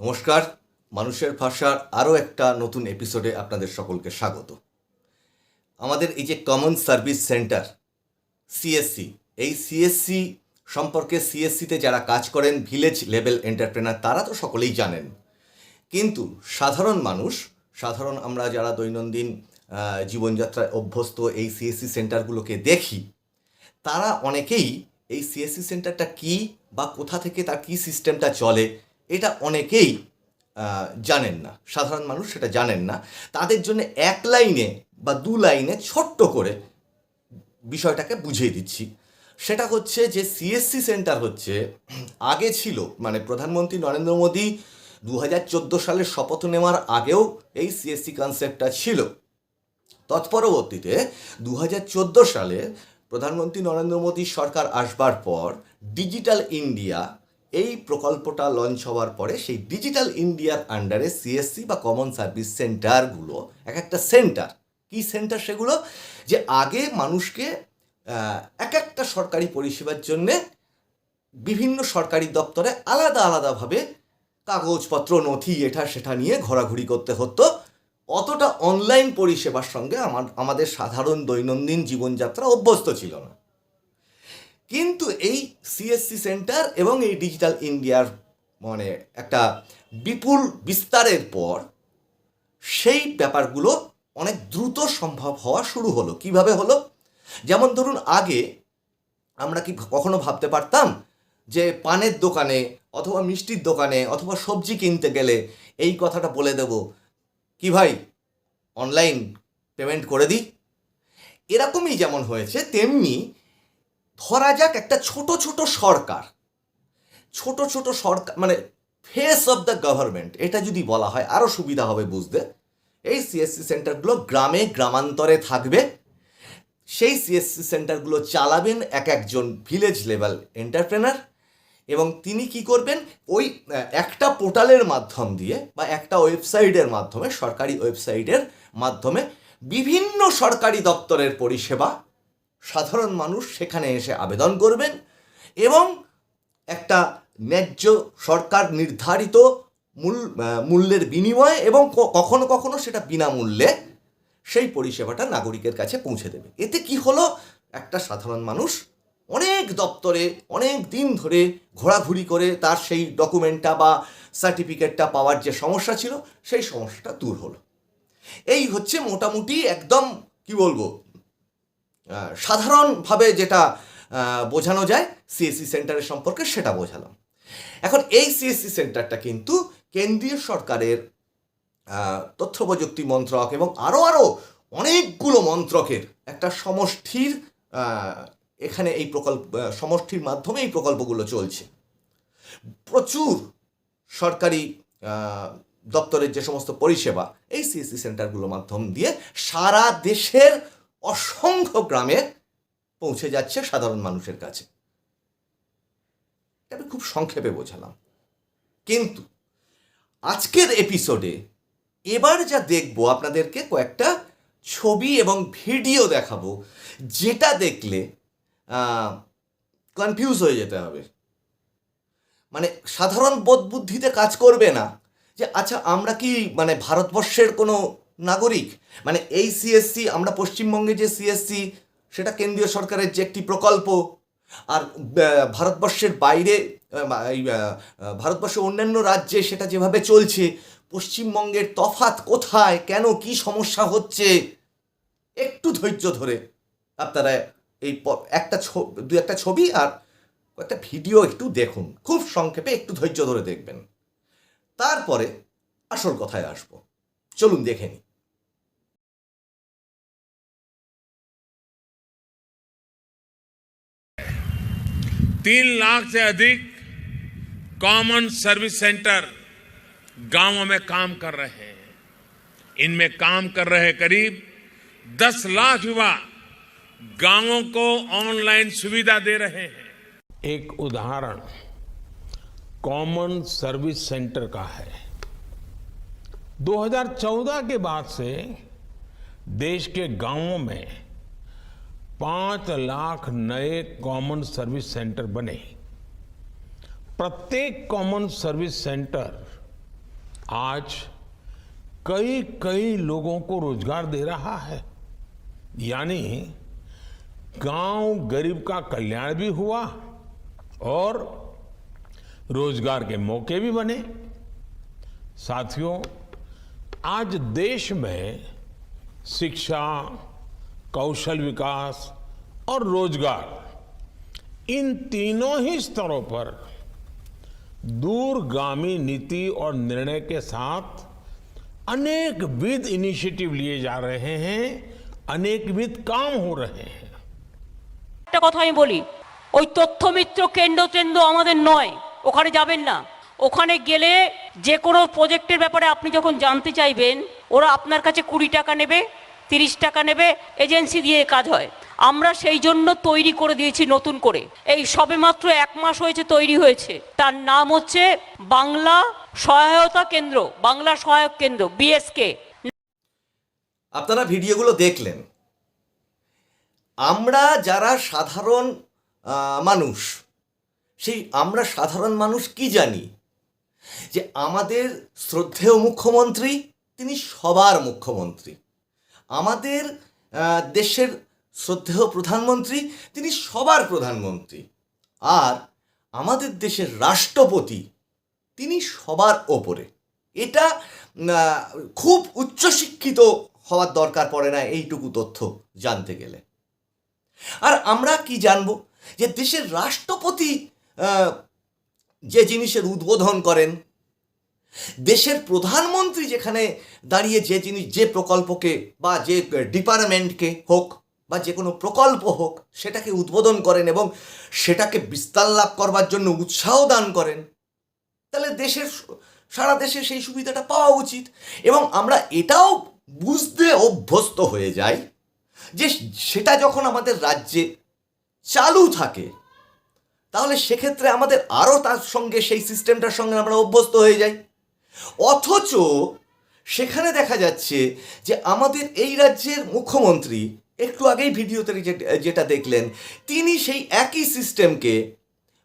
নমস্কার, মানুষের ভাষার আরও একটা নতুন এপিসোডে আপনাদের সকলকে স্বাগত। আমাদের এই যে কমন সার্ভিস সেন্টার সিএসসি এই সিএসসি সম্পর্কে সিএসসিতে যারা কাজ করেন ভিলেজ লেভেল এন্টারপ্রেনার তারা তো সকলেই জানেন। কিন্তু সাধারণ মানুষ, সাধারণ আমরা যারা দৈনন্দিন জীবনযাত্রায় অভ্যস্ত এই সিএসসি সেন্টারগুলোকে দেখি, তারা অনেকেই এই সিএসসি সেন্টারটা কি বা কোথা থেকে তার কি সিস্টেমটা চলে এটা অনেকেই জানেন না। সাধারণ মানুষ সেটা জানেন না। তাদের জন্য এক লাইনে বা দু লাইনে ছোট্ট করে বিষয়টাকে বুঝিয়ে দিচ্ছি। সেটা হচ্ছে যে সিএসসি সেন্টার হচ্ছে, আগে ছিল মানে প্রধানমন্ত্রী নরেন্দ্র মোদী দু হাজার চোদ্দ সালে শপথ নেওয়ার আগেও এই সিএসসি কনসেপ্টটা ছিল। তৎপরবর্তীতে দু হাজার চোদ্দ সালে প্রধানমন্ত্রী নরেন্দ্র মোদী সরকার আসবার পর ডিজিটাল ইন্ডিয়া এই প্রকল্পটা লঞ্চ হওয়ার পরে সেই ডিজিটাল ইন্ডিয়ার আন্ডারে সিএসসি বা কমন সার্ভিস সেন্টারগুলো এক একটা সেন্টার কি সেন্টার সেগুলো? যে আগে মানুষকে এক একটা সরকারি পরিষেবার জন্যে বিভিন্ন সরকারি দপ্তরে আলাদা আলাদাভাবে কাগজপত্র, নথি, এটা সেটা নিয়ে ঘোরাঘুরি করতে হতো। অতটা অনলাইন পরিষেবার সঙ্গে আমার, আমাদের সাধারণ দৈনন্দিন জীবনযাত্রা অভ্যস্ত ছিল না। কিন্তু এই সিএসসি সেন্টার এবং এই ডিজিটাল ইন্ডিয়ার মানে একটা বিপুল বিস্তারের পর সেই ব্যাপারগুলো অনেক দ্রুত সম্ভব হওয়া শুরু হলো। কীভাবে হলো? যেমন ধরুন, আগে আমরা কি কখনো ভাবতে পারতাম যে পানের দোকানে অথবা মিষ্টির দোকানে অথবা সবজি কিনতে গেলে এই কথাটা বলে দেব, কি ভাই অনলাইন পেমেন্ট করে দিই? এরকমই যেমন হয়েছে, তেমনি ধরা যাক একটা ছোট ছোট সরকার। ছোট ছোট সরকার মানে ফেস অফ দ্য গভর্নমেন্ট এটা যদি বলা হয় আরও সুবিধা হবে বুঝতে। এই সিএসসি সেন্টারগুলো গ্রামে গ্রামান্তরে থাকবে। সেই সিএসসি সেন্টারগুলো চালাবেন এক একজন ভিলেজ লেভেল এন্টারপ্রেনার এবং তিনি কি করবেন? ওই একটা পোর্টালের মাধ্যম দিয়ে বা একটা ওয়েবসাইটের মাধ্যমে, সরকারি ওয়েবসাইটের মাধ্যমে বিভিন্ন সরকারি দপ্তরের পরিষেবা সাধারণ মানুষ সেখানে এসে আবেদন করবেন এবং একটা ন্যায্য সরকার নির্ধারিত মূল মূল্যের বিনিময়ে এবং কখনো কখনো সেটা বিনামূল্যে সেই পরিষেবাটা নাগরিকের কাছে পৌঁছে দেবে। এতে কি হলো? একটা সাধারণ মানুষ অনেক দপ্তরে অনেক দিন ধরে ঘোরাঘুরি করে তার সেই ডকুমেন্টটা বা সার্টিফিকেটটা পাওয়ার যে সমস্যা ছিল, সেই সমস্যাটা দূর হলো। এই হচ্ছে মোটামুটি একদম, কি বলব সাধারণভাবে যেটা বোঝানো যায় সিএসসি সেন্টারের সম্পর্কে সেটা বোঝালাম। এখন এই সিএসসি সেন্টারটা কিন্তু কেন্দ্রীয় সরকারের তথ্য প্রযুক্তি মন্ত্রক এবং আরও আরও অনেকগুলো মন্ত্রকের একটা সমষ্টির এখানে এই প্রকল্প সমষ্টির মাধ্যমে এই প্রকল্পগুলো চলছে। প্রচুর সরকারি দপ্তরের যে সমস্ত পরিষেবা এই সিএসসি সেন্টারগুলোর মাধ্যম দিয়ে সারা দেশের অসংখ্য গ্রামে পৌঁছে যাচ্ছে সাধারণ মানুষের কাছে। আমি খুব সংক্ষেপে বোঝালাম। কিন্তু আজকের এপিসোডে এবার যা দেখব, আপনাদেরকে কয়েকটা ছবি এবং ভিডিও দেখাবো, যেটা দেখলে কনফিউজ হয়ে যেতে হবে। মানে সাধারণ বোধ বুদ্ধিতে কাজ করবে না যে আচ্ছা আমরা কি মানে ভারতবর্ষের কোনো নাগরিক মানে এই সিএসসি আমরা পশ্চিমবঙ্গে যে সিএসসি সেটা কেন্দ্রীয় সরকারের যে একটি প্রকল্প, আর ভারতবর্ষের বাইরে ভারতবর্ষের অন্যান্য রাজ্যে সেটা যেভাবে চলছে, পশ্চিমবঙ্গের তফাত কোথায়, কেন, কি সমস্যা হচ্ছে, একটু ধৈর্য ধরে আপনারা এই একটা দু একটা ছবি আর একটা ভিডিও একটু দেখুন, খুব সংক্ষেপে একটু ধৈর্য ধরে দেখবেন। তারপরে আসল কথায় আসব, চলুন দেখে নিই। तीन लाख से अधिक कॉमन सर्विस सेंटर गाँवों में काम कर रहे हैं। इनमें काम कर रहे करीब 10 लाख युवा गाँवों को ऑनलाइन सुविधा दे रहे हैं। एक उदाहरण कॉमन सर्विस सेंटर का है। 2014 के बाद से देश के गाँवों में पाँच लाख नए कॉमन सर्विस सेंटर बने। प्रत्येक कॉमन सर्विस सेंटर आज कई कई लोगों को रोज़गार दे रहा है। यानी गाँव गरीब का कल्याण भी हुआ और रोज़गार के मौके भी बने। साथियों, आज देश में शिक्षा कौशल विकास और रोजगार इन तीनों ही स्तरों पर दूरगामी नीति और निर्णय के साथ अनेक विध इनिशिएटिव लिए जा रहे हैं अनेक विध काम हो रहे हैं একটা কথা আমি বলি ওই তথ্যমিত্র কেন্দ্র কেন্দ্র আমাদের নয় ওখানে যাবেন না ওখানে গেলে যে কোনো প্রজেক্টের ব্যাপারে আপনি যখন জানতে চাইবেন ওরা আপনার কাছে কুড়ি টাকা নেবে তিরিশ টাকা নেবে, এজেন্সি দিয়ে কাজ হয়। আমরা সেই জন্য তৈরি করে দিয়েছি নতুন করে। এই সবেমাত্র এক মাস হয়েছে তৈরি হয়েছে। তার নাম হচ্ছে বাংলা সহায়তা কেন্দ্র, বাংলা সহায়ক কেন্দ্র বিএসকে আপনারা ভিডিওগুলো দেখলেন। আমরা যারা সাধারণ মানুষ, সেই আমরা সাধারণ মানুষ কি জানি? যে আমাদের শ্রদ্ধেয় মুখ্যমন্ত্রী, তিনি সবার মুখ্যমন্ত্রী। আমাদের দেশের শ্রদ্ধেয় প্রধানমন্ত্রী, তিনি সবার প্রধানমন্ত্রী। আর আমাদের দেশের রাষ্ট্রপতি, তিনি সবার ওপরে। এটা খুব উচ্চশিক্ষিত হওয়ার দরকার পড়ে না এইটুকু তথ্য জানতে গেলে। আর আমরা কি জানব? যে দেশের রাষ্ট্রপতি যে জিনিসের উদ্বোধন করেন দেশের প্রধানমন্ত্রী যেখানে দাঁড়িয়ে যে জিনিস, যে প্রকল্পকে বা যে ডিপার্টমেন্টকে হোক বা যে কোনো প্রকল্প হোক, সেটাকে উদ্বোধন করেন এবং সেটাকে বিস্তার লাভ করবার জন্য উৎসাহ দান করেন, তাহলে দেশের সারা দেশে সেই সুবিধাটা পাওয়া উচিত। এবং আমরা এটাও বুঝতে অভ্যস্ত হয়ে যাই যে সেটা যখন আমাদের রাজ্যে চালু থাকে, তাহলে সেক্ষেত্রে আমাদের আরও তার সঙ্গে, সেই সিস্টেমটার সঙ্গে আমরা অভ্যস্ত হয়ে যাই। অথচ সেখানে দেখা যাচ্ছে যে আমাদের এই রাজ্যের মুখ্যমন্ত্রী, একটু আগেই ভিডিওতে যেটা দেখলেন, তিনি সেই একই সিস্টেমকে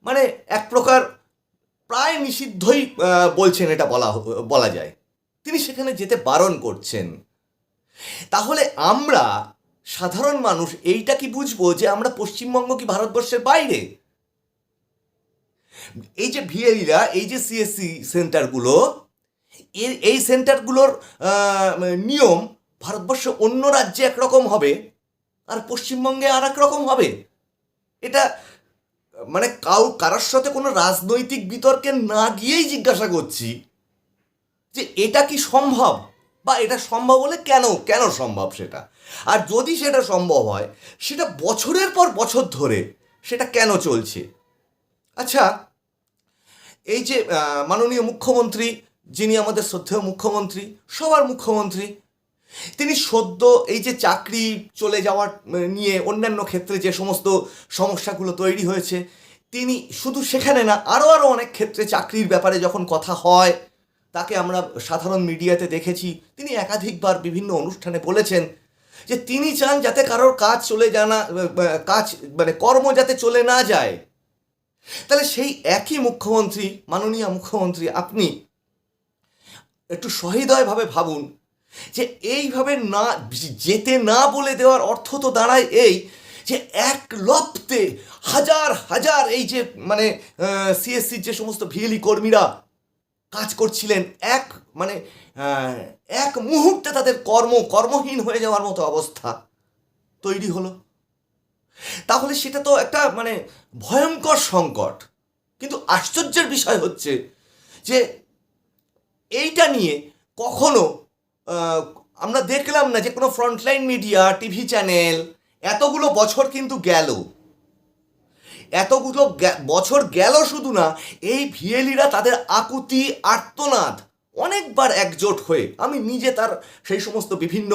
মানে এক প্রকার প্রায় নিষিদ্ধই বলছেন এটা বলা বলা যায়। তিনি সেখানে যেতে বারণ করছেন। তাহলে আমরা সাধারণ মানুষ এইটা কি বুঝব যে আমরা পশ্চিমবঙ্গ কি ভারতবর্ষের বাইরে? এই যে ভিএলিরা এই যে সিএসসি সেন্টারগুলো এর এই সেন্টারগুলোর নিয়ম ভারতবর্ষে অন্য রাজ্যে একরকম হবে আর পশ্চিমবঙ্গে আর রকম হবে। এটা মানে কাউ, কারোর সাথে কোনো রাজনৈতিক বিতর্কে না গিয়েই জিজ্ঞাসা করছি যে এটা কি সম্ভব বা এটা সম্ভব হলে কেন কেন সম্ভব সেটা? আর যদি সেটা সম্ভব হয়, সেটা বছরের পর বছর ধরে সেটা কেন চলছে? আচ্ছা এই যে মাননীয় মুখ্যমন্ত্রী যিনি আমাদের শ্রদ্ধেয় মুখ্যমন্ত্রী, সবার মুখ্যমন্ত্রী। তিনি সদ্য এই যে চাকরি চলে যাওয়ার নিয়ে অন্যান্য ক্ষেত্রে যে সমস্ত সমস্যাগুলো তৈরি হয়েছে, তিনি শুধু সেখানে না আরও আরও অনেক ক্ষেত্রে চাকরির ব্যাপারে যখন কথা হয়, তাকে আমরা সাধারণ মিডিয়াতে দেখেছি। তিনি একাধিকবার বিভিন্ন অনুষ্ঠানে বলেছেন যে তিনি চান যাতে কারোর কাজ চলে জানা কাজ মানে কর্ম যাতে চলে না যায়। তাহলে সেই একই মুখ্যমন্ত্রী, মাননীয় মুখ্যমন্ত্রী আপনি একটু সহৃদয়ভাবে ভাবুন যে এইভাবে না, যেতে না বলে দেওয়ার অর্থ তো দাঁড়ায় এই যে এক লপ্তে হাজার হাজার এই যে মানে সিএসসির যে সমস্ত ভিএলি কর্মীরা কাজ করছিলেন, এক মানে এক মুহূর্তে তাদের কর্ম, কর্মহীন হয়ে যাওয়ার মতো অবস্থা তৈরি হলো। তাহলে সেটা তো একটা মানে ভয়ঙ্কর সংকট। কিন্তু আশ্চর্যের বিষয় হচ্ছে যে এইটা নিয়ে কখনো আমরা দেখলাম না যে কোনো ফ্রন্টলাইন মিডিয়া টিভি চ্যানেল এতগুলো বছর কিন্তু গেল। এতগুলো বছর গেল শুধু না, এই ভিএলিরা তাদের আকুতি, আর্তনাদ অনেকবার একজোট হয়ে, আমি নিজে তার সেই সমস্ত বিভিন্ন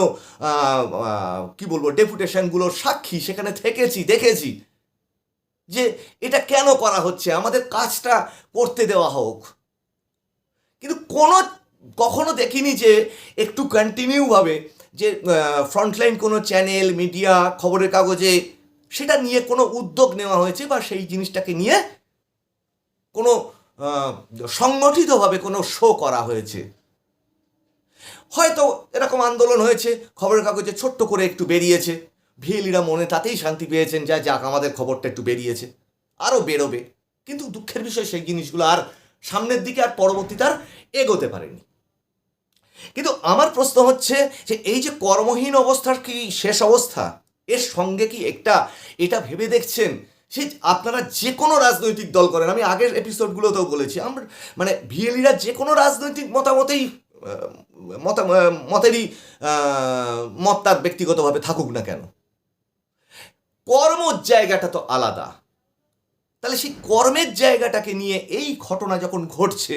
কি বলব ডেপুটেশনগুলোর সাক্ষী সেখানে থেকেছি, দেখেছি যে এটা কেন করা হচ্ছে, আমাদের কাজটা করতে দেওয়া হোক। কিন্তু কোনো কখনো দেখিনি যে একটু কন্টিনিউভাবে যে ফ্রন্টলাইন কোনো চ্যানেল মিডিয়া খবরের কাগজে সেটা নিয়ে কোনো উদ্যোগ নেওয়া হয়েছে বা সেই জিনিসটাকে নিয়ে কোনো সংগঠিতভাবে কোনো শো করা হয়েছে? হয়তো এরকম আন্দোলন হয়েছে, খবরের কাগজে ছোট্ট করে একটু বেরিয়েছে ভিএলিরা মনে তাতেই শান্তি পেয়েছেন, যা যাক আমাদের খবরটা একটু বেরিয়েছে আরও বেরোবে। কিন্তু দুঃখের বিষয় সেই জিনিসগুলো আর সামনের দিকে আর পরবর্তী তার এগোতে পারেনি। কিন্তু আমার প্রশ্ন হচ্ছে যে এই যে কর্মহীন অবস্থার কি শেষ অবস্থা? এর সঙ্গে কি একটা এটা ভেবে দেখছেন? সে আপনারা যে কোনো রাজনৈতিক দল করেন, আমি আগের এপিসোডগুলোতেও বলেছি আমরা মানে ভিএলিরা যে কোনো রাজনৈতিক মতামতেই মতা, মতেরই মত তার ব্যক্তিগতভাবে থাকুক না কেন। কর্মর জায়গাটা তো আলাদা। তাহলে সেই কর্মের জায়গাটাকে নিয়ে এই ঘটনা যখন ঘটছে,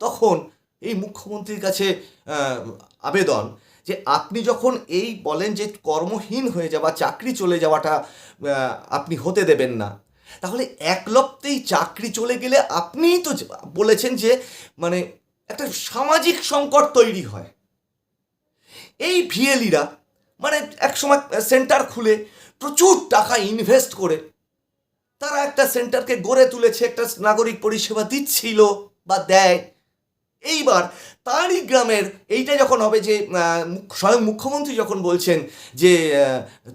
তখন এই মুখ্যমন্ত্রীর কাছে আবেদন যে আপনি যখন এই বলেন যে কর্মহীন হয়ে যাওয়া, চাকরি চলে যাওয়াটা আপনি হতে দেবেন না, তাহলে একলপ্তেই চাকরি চলে গেলে আপনিই তো বলেছেন যে মানে একটা সামাজিক সংকট তৈরি হয়। এই ভিএলিরা মানে একসময় সেন্টার খুলে প্রচুর টাকা ইনভেস্ট করে তারা একটা সেন্টারকে গড়ে তুলেছে, একটা নাগরিক পরিষেবা দিচ্ছিল বা দেয়। এইবার তারই গ্রামের এইটা যখন হবে যে স্বয়ং মুখ্যমন্ত্রী যখন বলছেন যে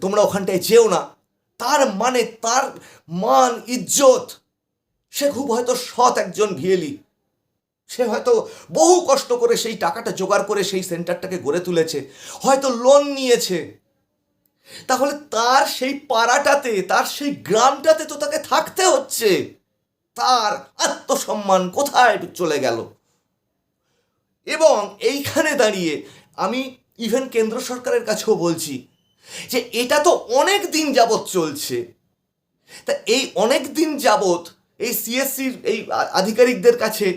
তোমরা ওখানটায় যেও না, তার মানে তার মান, ইজ্জত, সে খুব হয়তো সৎ একজন ভিয়েলি সে হয়তো বহু কষ্ট করে সেই টাকাটা জোগাড় করে সেই সেন্টারটাকে গড়ে তুলেছে। হয়তো লোন নিয়েছে। তাহলে তার সেই পাড়াটাতে, তার সেই গ্রামটাতে তো তাকে থাকতে হচ্ছে। তার আত্মসম্মান কোথায় চলে গেল? এবং এইখানে দাঁড়িয়ে আমি ইভেন কেন্দ্র সরকারের কাছেও বলছি যে, এটা তো অনেক দিন যাবৎ চলছে। তা এই অনেক দিন যাবৎ এই সিএসসির এই আধিকারিকদের কাছে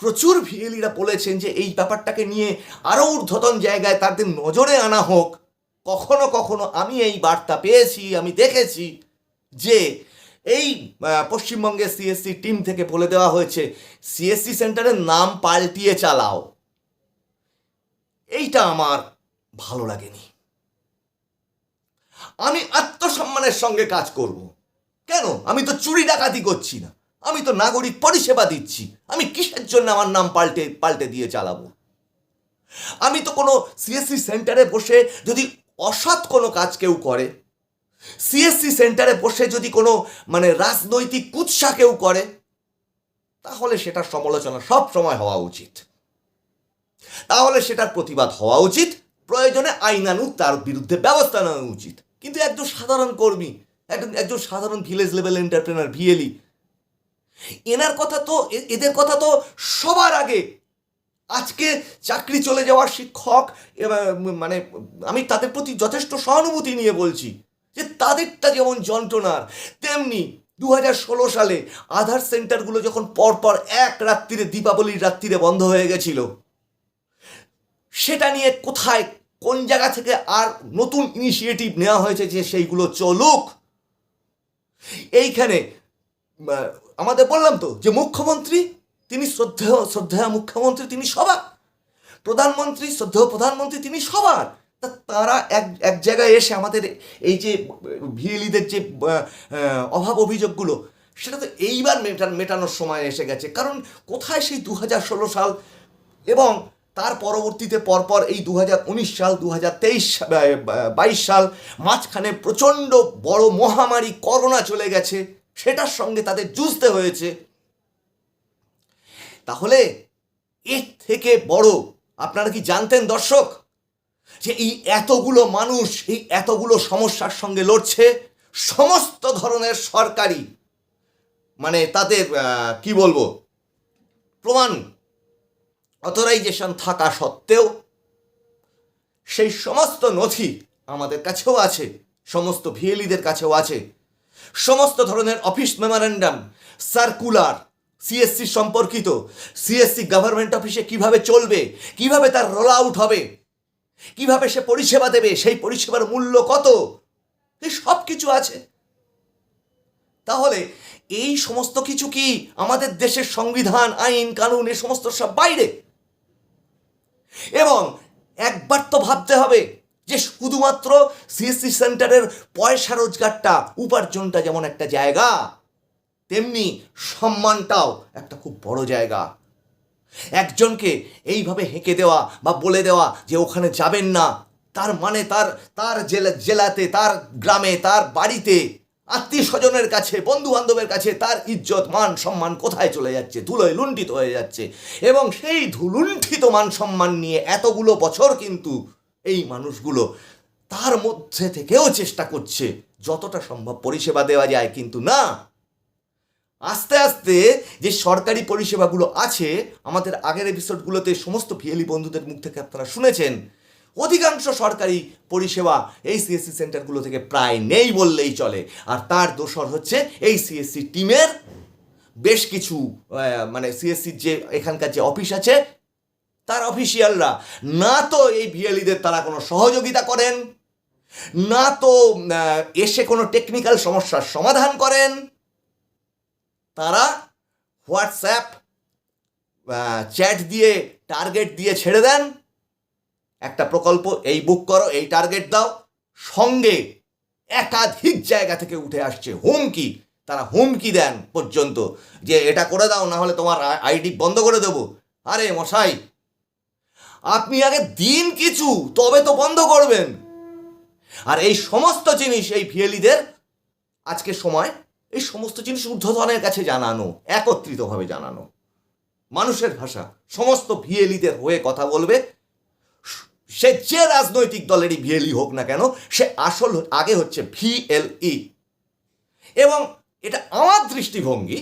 প্রচুর ভিএলিরা বলেছেন যে, এই ব্যাপারটাকে নিয়ে আরও ঊর্ধ্বতন জায়গায় তাদের নজরে আনা হোক। কখনো কখনো আমি এই বার্তা পেয়েছি, আমি দেখেছি যে এই পশ্চিমবঙ্গের সিএসসি টিম থেকে বলে দেওয়া হয়েছে, সিএসসি সেন্টারের নাম পাল্টিয়ে চালাও। এইটা আমার ভালো লাগেনি। আমি আত্মসম্মানের সঙ্গে কাজ করব। কেন? আমি তো চুরি ডাকাতি করছি না। আমি তো নাগরিক পরিষেবা দিচ্ছি। আমি কিসের জন্য আমার নাম পাল্টে পাল্টে দিয়ে চালাবো? আমি তো কোনো সিএসসি সেন্টারে বসে যদি অসৎ কোনো কাজ কেউ করে। সিএসসি সেন্টারে বসে যদি কোনো মানে রাজনৈতিক কুৎসা কেউ করে, তাহলে সেটার সমালোচনা সব সময় হওয়া উচিত। তাহলে সেটার প্রতিবাদ হওয়া উচিত। প্রয়োজনে আইনানুগ তার বিরুদ্ধে ব্যবস্থা নেওয়া উচিত। কিন্তু একজন সাধারণ কর্মী, একজন একজন সাধারণ ভিলেজ লেভেল এন্টারপ্রেনার ভিএলি এনার কথা তো এদের কথা তো সবার আগে আজকে চাকরি চলে যাওয়ার শিক্ষক মানে আমি তাদের প্রতি যথেষ্ট সহানুভূতি নিয়ে বলছি যে তাদেরটা যেমন যন্ত্রণার, তেমনি দু ষোলো সালে আধার সেন্টারগুলো যখন পরপর এক রাত্রিরে দীপাবলির রাত্রিরে বন্ধ হয়ে গেছিল, সেটা নিয়ে কোথায়, কোন জায়গা থেকে আর নতুন ইনিশিয়েটিভ নেওয়া হয়েছে যে সেইগুলো চলুক, এইখানে আমাদের বললাম তো যে মুখ্যমন্ত্রী তিনি শ্রদ্ধেয় শ্রদ্ধেয় মুখ্যমন্ত্রী, তিনি সবার। প্রধানমন্ত্রী, শ্রদ্ধেয় প্রধানমন্ত্রী, তিনি সবার। তা তারা এক এক জায়গায় এসে আমাদের এই যে ভিএলিদের যে অভাব অভিযোগগুলো, সেটা তো এইবার মেটান মেটানোর সময় এসে গেছে। কারণ কোথায় সেই দু ষোলো সাল এবং তার পরবর্তীতে পরপর এই দু হাজার উনিশ সাল দু বাইশ সাল মাঝখানে প্রচণ্ড বড় মহামারী, করোনা চলে গেছে। সেটার সঙ্গে তাদের যুঝতে হয়েছে। তাহলে এর থেকে বড় আপনারা কি জানতেন, দর্শক, যে এই এতগুলো মানুষ, এই এতগুলো সমস্যার সঙ্গে লড়ছে? সমস্ত ধরনের সরকারি মানে তাদের কি বলব, প্রমাণ অথরাইজেশন থাকা সত্ত্বেও সেই সমস্ত নথি আমাদের কাছেও আছে, সমস্ত ভিএলিদের কাছেও আছে, সমস্ত ধরনের অফিস মেমোরেন্ডাম সার্কুলার সিএসসি সম্পর্কিত। সিএসসি গভর্নমেন্ট অফিসে কীভাবে চলবে? কীভাবে তার রোল আউট হবে? কীভাবে সে পরিষেবা দেবে? সেই পরিষেবার মূল্য কত? এই সব কিছু আছে। তাহলে এই সমস্ত কিছু কি আমাদের দেশের সংবিধান, আইন, কানুন এ সমস্ত সব বাইরে? এবং একবার তো ভাবতে হবে যে শুধুমাত্র সিএসসি সেন্টারের পয়সা রোজগারটা, উপার্জনটা যেমন একটা জায়গা তেমনি সম্মানটাও একটা খুব বড় জায়গা। একজনকে এইভাবে হেঁকে দেওয়া বা বলে দেওয়া যে ওখানে যাবেন না, তার মানে তার তার জেলা, জেলাতে, তার গ্রামে, তার বাড়িতে আত্মীয় স্বজনের কাছে বন্ধু বান্ধবের কাছে তার ইজ্জত, মান, সম্মান কোথায় চলে যাচ্ছে? ধুলোয় লুণ্ঠিত হয়ে যাচ্ছে। এবং সেই ধুলুণ্ঠিত মান, সম্মান নিয়ে এতগুলো বছর কিন্তু এই মানুষগুলো তার মধ্যে থেকেও চেষ্টা করছে, যতটা সম্ভব পরিষেবা দেওয়া যায় কিন্তু না। আস্তে আস্তে যে সরকারি পরিষেবাগুলো আছে, আমাদের আগের এপিসোডগুলোতে সমস্ত ভিএলি বন্ধুদের মুখ থেকে আপনারা শুনেছেন, অধিকাংশ সরকারি পরিষেবা এই সিএসসি সেন্টারগুলো থেকে প্রায় নেই বললেই চলে। আর তার দোসর হচ্ছে এই সিএসসি টিমের বেশ কিছু মানে সিএসসির যে এখানকার যে অফিস আছে, তার অফিসিয়ালরা না তো এই ভিএলিদের তারা কোনো সহযোগিতা করেন, না তো এসে কোনো টেকনিক্যাল সমস্যার সমাধান করেন তারা হোয়াটসঅ্যাপ চ্যাট দিয়ে টার্গেট দিয়ে ছেড়ে দেন। একটা প্রকল্প, এই বুক করো, এই টার্গেট দাও। সঙ্গে একাধিক জায়গা থেকে উঠে আসছে হুমকি। তারা হুমকি দেন পর্যন্ত যে এটা করে দাও, না হলে তোমার আইডি বন্ধ করে দেবো। আরে মশাই, আপনি আগে দিন কিছু, তবে তো বন্ধ করবেন। আর এই সমস্ত জিনিস এই ভিএলিদের আজকে সময় এই সমস্ত জিনিস ঊর্ধ্বতনের কাছে জানানো, একত্রিতভাবে জানানো। মানুষের ভাষা, সমস্ত ভিএলিদের হয়ে কথা বলবে। সে যে রাজনৈতিক দলেরই ভিএলই হোক না কেন, সে আসল আগে হচ্ছে ভিএলই। এবং এটা আমার দৃষ্টিভঙ্গি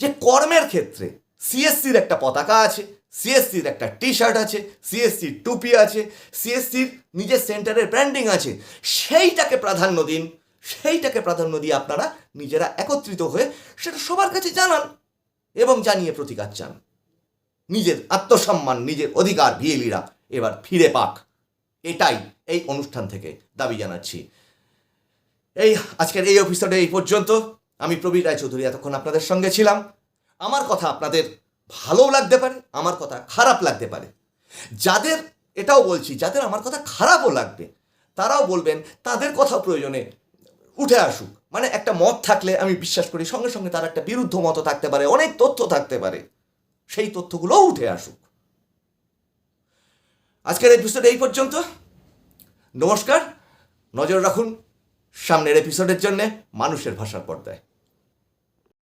যে কর্মের ক্ষেত্রে সিএসসির একটা পতাকা আছে, সিএসসির একটা টি শার্ট আছে, সিএসসির টুপি আছে, সিএসসির নিজের সেন্টারের ব্র্যান্ডিং আছে, সেইটাকে প্রাধান্য দিন। সেইটাকে প্রাধান্য দিয়ে আপনারা নিজেরা একত্রিত হয়ে সেটা সবার কাছে জানান এবং জানিয়ে প্রতিকার চান। নিজের আত্মসম্মান, নিজের অধিকার ভিএলিরা এবার ফিরে পাক। এটাই এই অনুষ্ঠান থেকে দাবি জানাচ্ছি। এই আজকের এই এপিসোডে এই পর্যন্ত। আমি প্রবীর রায়চৌধুরী এতক্ষণ আপনাদের সঙ্গে ছিলাম। আমার কথা আপনাদের ভালোও লাগতে পারে, আমার কথা খারাপ লাগতে পারে। যাদের, এটাও বলছি, যাদের আমার কথা খারাপও লাগবে, তারাও বলবেন, তাদের কথা প্রয়োজনে উঠে আসুক। মানে একটা মত থাকলে আমি বিশ্বাস করি, সঙ্গে সঙ্গে তার একটা বিরুদ্ধ মত থাকতে পারে, অনেক তথ্য থাকতে পারে। সেই তথ্যগুলো উঠে আসুক। আজকের এপিসোড এই পর্যন্ত। নমস্কার। নজর রাখুন সামনের এপিসোডের জন্যে মানুষের ভাষার পর্দায়।